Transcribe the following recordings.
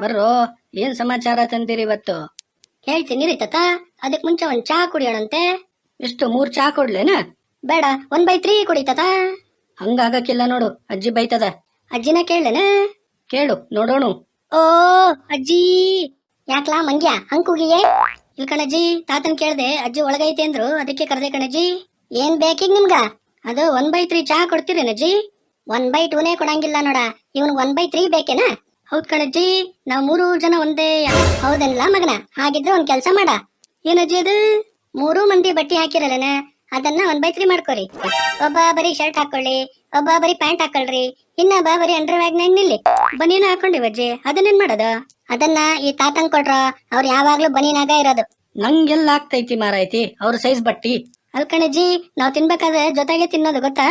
ಬರ್ರೋ ಏನ್ ಸಮಾಚಾರ ತಂದಿರಿ ಇವತ್ತು? ಹೇಳ್ತೀನಿ ರೀ ತಾತ ಅದಕ್ ಮುಂಚೆ ಒಂದ್ ಚಾ ಕುಡಿಯೋಣಂತೆ. ಎಷ್ಟು ಮೂರ್ ಚಾ ಕೊಡ್ಲೇನ? ಬೇಡ ಒನ್ ಬೈ ತ್ರೀ ಕುಡಿ ತಾತ. ಹಂಗಾಗಕ್ಕಿಲ್ಲ ನೋಡು ಅಜ್ಜಿ ಬೈತದ. ಅಜ್ಜಿನ ಕೇಳೇನ ಕೇಳು ನೋಡೋಣ. ಓ ಅಜ್ಜಿ ಯಾಕ್ಲಾ ಮಂಗ್ಯ ಹಂಗ್ ಕೂಗಿಯೇ ಇಲ್ ಕಣಜ್ಜಿ ತಾತನ್ ಕೇಳ್ದೆ ಅಜ್ಜಿ ಒಳಗೈತೆ ಅಂದ್ರು ಅದಕ್ಕೆ ಕರ್ದೆ ಕಣಜ್ಜಿ. ಏನ್ ಬೇಕೀಗ ನಿಮ್ಗ? ಅದು ಒನ್ ಬೈ ತ್ರೀ ಚಾ ಕೊಡ್ತೀರೇನಜ್ಜಿ? ಒನ್ ಬೈ ಟೂನೇ ಕೊಡಂಗಿಲ್ಲ ನೋಡ ಇವನ್ ಒನ್ ಬೈ ತ್ರೀ ಬೇಕೇನಾ? ಹೌದ್ ಕಣಜ್ಜಿ ನಾವ್ ಮೂರು ಜನ ಒಂದೇ ಹೌದಲ್ಲ ಮಗನ? ಹಾಗಿದ್ರೆ ಒಂದ್ ಕೆಲ್ಸ ಮಾಡ. ಏನಜ್ಜಿ ಅದು? ಮೂರು ಮಂದಿ ಬಟ್ಟೆ ಹಾಕಿರಲ್ಲನ? ಅದನ್ನ ಒಂದ್ ಬೈತ್ರಿ ಮಾಡ್ಕೊರಿ. ಒಬ್ಬ ಬರೀ ಶರ್ಟ್ ಹಾಕೊಳ್ಳಿ ಒಬ್ಬ ಬರೀ ಪ್ಯಾಂಟ್ ಹಾಕೊಳ್ರಿ ಇನ್ನೊಬ್ಬ ಬರೀ ಅಂಡರ್ ವ್ಯಾಗ್ನಾಗ ನಿಲ್ಲಿ? ಬನಿನ ಹಾಕೊಂಡಿ ಬಜ್ಜಿ ಅದನ್ನ ಏನ್ ಮಾಡೋದು? ಅದನ್ನ ಈ ತಾತಂಗ್ ಕೊಟ್ರ ಅವ್ರು ಯಾವಾಗ್ಲೂ ಬನೀನಾಗ ಇರೋದು. ನಂಗೆಲ್ಲ ಆಗ್ತೈತಿ ಮಾರಾಯ್ತಿ ಅವ್ರ ಸೈಜ್ ಬಟ್ಟಿ. ಅಲ್ಕಣಜ್ಜಿ ನಾವ್ ತಿನ್ಬೇಕಾದ್ರೆ ಜೊತೆಗೆ ತಿನ್ನೋದು ಗೊತ್ತಾ?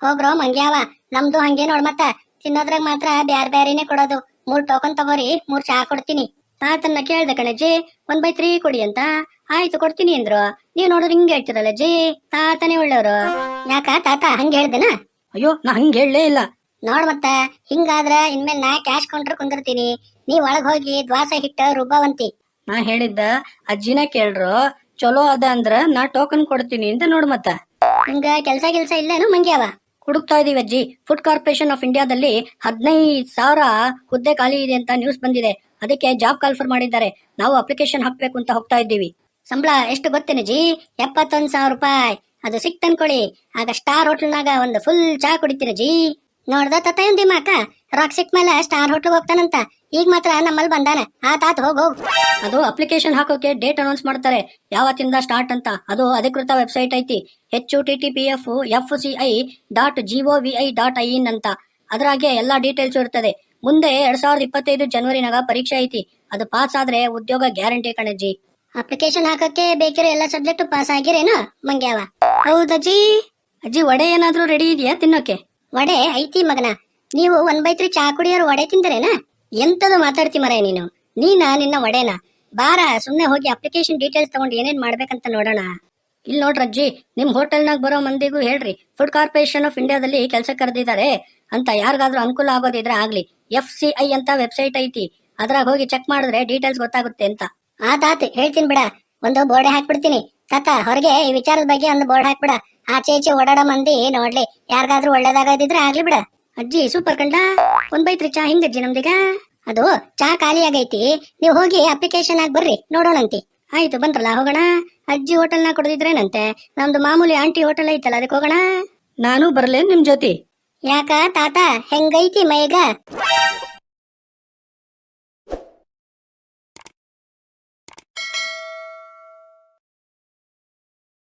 ಹೋಗ್ರೋ ಮಂಗ್ಯಾವ ನಮ್ದು ಹಂಗೆ ನೋಡ್ ಮತ್ತ ತಿನ್ನೋದ್ರಾಗ ಮಾತ್ರ ಬ್ಯಾರ್ ಬ್ಯಾರಿನೇ ಕೊಡೋದು. ಮೂರ್ ಟೋಕನ್ ತಗೋರಿ ಮೂರ್ ಚಹಾ ಕೊಡ್ತೀನಿ. ತಾತನ್ನ ಕೇಳ್ದೆ ಕಣಜ್ಜಿ ಒನ್ ಬೈ ತ್ರೀ ಕೊಡಿ ಅಂತ. ಆಯ್ತು ಕೊಡ್ತೀನಿ ಅಂದ್ರು. ನೀವ್ ನೋಡಿದ್ರೆ ಹಿಂಗ್ ಹೇಳ್ತಿರಲ್ಲ ಜಿ ತಾತನೇ ಒಳ್ಳೆಯವರು. ಯಾಕ ತಾತ ಹಂಗ ಹೇಳ್ದೆನಾ? ಅಯ್ಯೋ ನಾ ಹಂಗ ಹೇಳಲೇ ಇಲ್ಲ. ನೋಡ್ ಮತ್ತ ಹಿಂಗಾದ್ರ ಇನ್ಮೇಲೆ ನಾ ಕ್ಯಾಶ್ ಕೌಂಟರ್ ಕುಂದಿರ್ತೀನಿ. ನೀವ್ ಒಳಗ್ ಹೋಗಿ ದ್ವಾಸ ಹಿಟ್ಟ ರುಬ್ಬವಂತಿ. ನಾ ಹೇಳಿದ್ದ ಅಜ್ಜಿನ ಕೇಳ್ರು ಚಲೋ ಅದ ಅಂದ್ರ ನಾ ಟೋಕನ್ ಕೊಡ್ತೀನಿ ಅಂತ ನೋಡ್ ಮತ್ತ. ಹಿಂಗ ಕೆಲ್ಸ ಗಿಲ್ಸ ಇಲ್ಲೇನು ಮಂಗ್ಯಾವ? ಹುಡುಕ್ತಾ ಇದೀವಿ ಅಜ್ಜಿ. ಫುಡ್ ಕಾರ್ಪೊರೇಷನ್ ಆಫ್ ಇಂಡಿಯಾದಲ್ಲಿ ಹದಿನೈದು ಸಾವಿರ ಹುದ್ದೆ ಖಾಲಿ ಇದೆ ಅಂತ ನ್ಯೂಸ್ ಬಂದಿದೆ. ಅದಕ್ಕೆ ಜಾಬ್ ಕಾಲ್ಫರ್ ಮಾಡಿದ್ದಾರೆ. ನಾವು ಅಪ್ಲಿಕೇಶನ್ ಹಾಕ್ಬೇಕು ಅಂತ ಹೋಗ್ತಾ ಇದ್ದೀವಿ. ಸಂಬಳ ಎಷ್ಟು ಗೊತ್ತೇನೆ ಜಿ ಎಪ್ಪತ್ತೊಂದ್ ಸಾವಿರ ರೂಪಾಯಿ. ಅದು ಸಿಕ್ತನ್ಕೊಳ್ಳಿ ಆಗ ಸ್ಟಾರ್ ಹೋಟೆಲ್ನಾಗ ಒಂದು ಫುಲ್ ಚಾ ಕುಡಿತೀನಿ ಜಿ ನೋಡ್ದ ತತ್ತಯಂದಿ ಮಾಕ ರಾಕ್ ಸಿಕ್ ಮೇಲೆ ಸ್ಟಾರ್ ಹೋಟ್ಲ್ ಹೋಗ್ತಾನಂತ. ಈಗ ಮಾತ್ರ ನಮ್ಮಲ್ಲಿ ಬಂದಾನ. ಆ ತಾತ ಹೋಗ್ ಹೋಗ್. ಅದು ಅಪ್ಲಿಕೇಶನ್ ಹಾಕೋಕೆ ಡೇಟ್ ಅನೌನ್ಸ್ ಮಾಡ್ತಾರೆ. ಯಾವತ್ತಿಂದ ಸ್ಟಾರ್ಟ್ ಅಂತ. ಅದು ಅಧಿಕೃತ ವೆಬ್ಸೈಟ್ ಐತಿ. H T T P F F C I dot gov I dot I in ಅಂತ. ಅದ್ರಾಗೆ ಎಲ್ಲಾ ಡೀಟೇಲ್ಸ್ ಇರ್ತದೆ. ಮುಂದೆ ಎರಡ್ ಸಾವಿರದ ಇಪ್ಪತ್ತೈದು ಜನವರಿನಾಗ ಪರೀಕ್ಷೆ ಐತಿ. ಅದು ಪಾಸ್ ಆದ್ರೆ ಉದ್ಯೋಗ ಗ್ಯಾರಂಟಿ ಕಣಜ್ಜಿ ಅಪ್ಲಿಕೇಶನ್ ಹಾಕಕ್ಕೆ ಬೇಕಿರೋ ಎಲ್ಲ ಸಬ್ಜೆಕ್ಟ್ ಪಾಸ್ ಆಗಿರೇನು? ಮಂಗ್ಯಾವ. ಹೌದಜ್ಜಿ ಅಜ್ಜಿ ವಡೆ ಏನಾದ್ರೂ ರೆಡಿ ಇದೆಯಾ ತಿನ್ನೋಕೆ? ವಡೆ, ಐತಿ ಮಗನ. ನೀವು ಒನ್ ಬೈ ತ್ರೀ ಚಾ ಕುಡಿಯೋರು ವಡೆ ತಿಂದರೇನಾ? ಎಂತದು ಮಾತಾಡ್ತಿ ಮರ ನೀನು. ನೀನ ನಿನ್ನ ವಡೆನ? ಬಾರ, ಸುಮ್ನೆ ಹೋಗಿ ಅಪ್ಲಿಕೇಶನ್ ಡೀಟೇಲ್ಸ್ ತಗೊಂಡು ಏನೇನ್ ಮಾಡ್ಬೇಕಂತ ನೋಡೋಣ. ಇಲ್ಲಿ ನಿಮ್ ಹೋಟೆಲ್ನಾಗ ಬರೋ ಮಂದಿಗೂ ಹೇಳ್ರಿ ಫುಡ್ ಕಾರ್ಪೊರೇಷನ್ ಆಫ್ ಇಂಡಿಯಾದಲ್ಲಿ ಕೆಲಸ ಕರೆದಿದ್ದಾರೆ ಅಂತ ಯಾರಿಗಾದ್ರೂ ಅನುಕೂಲ ಆಗೋದಿದ್ರೆ ಆಗ್ಲಿ. ಎಫ್ ಸಿ ಐ ಅಂತ ವೆಬ್ಸೈಟ್ ಐತಿ. ಅದ್ರಾಗ ಹೋಗಿ ಚೆಕ್ ಮಾಡಿದ್ರೆ ಡೀಟೇಲ್ಸ್ ಗೊತ್ತಾಗುತ್ತೆ ಅಂತ. ಆ ತಾತ್, ಹೇಳ್ತೀನಿ ಬಿಡ. ಒಂದು ಬೋರ್ಡ್ ಹಾಕ್ಬಿಡ್ತೀನಿ. ತಾತ ಹೊರಗೆ ಈ ವಿಚಾರದ ಬಗ್ಗೆ ಒಂದು ಬೋರ್ಡ್ ಹಾಕ್ಬಿಡ. ಆಚೆ ಈಚೆ ಓಡಾಡೋ ಮಂದಿ ನೋಡ್ಲಿ. ಯಾರಿಗಾದ್ರೂ ಒಳ್ಳೇದಾಗದಿದ್ರೆ ಆಗ್ಲಿ ಬಿಡ ಅಜ್ಜಿ ಸೂಪರ್ ಕಂಡ? ಒಂದ್ ಬೈತ್ರಿ ಚಾ ಹಿಂಗಜ್ಜಿ ನಮ್ದೀಗ? ಅದು ಚಾ ಖಾಲಿ ಆಗೈತಿ ನೀವು ಹೋಗಿ ಅಪ್ಲಿಕೇಶನ್ ಆಗಿ ಬರ್ರಿ ನೋಡೋಣಂತಿ. ಆಯ್ತು ಬಂದ್ರಲ್ಲ ಹೋಗೋಣ? ಅಜ್ಜಿ ಹೋಟೆಲ್ನ ಕೊಡದಿದ್ರೇನಂತೆ? ನಮ್ದು ಮಾಮೂಲಿ ಆಂಟಿ ಹೋಟೆಲ್ ಐತಲ್ಲ ಅದಕ್ಕೆ ಹೋಗೋಣ? ನಾನು ಬರ್ಲೇನ್ ನಿಮ್ ಜೊತೆ. ಯಾಕ ತಾತ? ಹೆಂಗೈತಿ ಮೈಗ?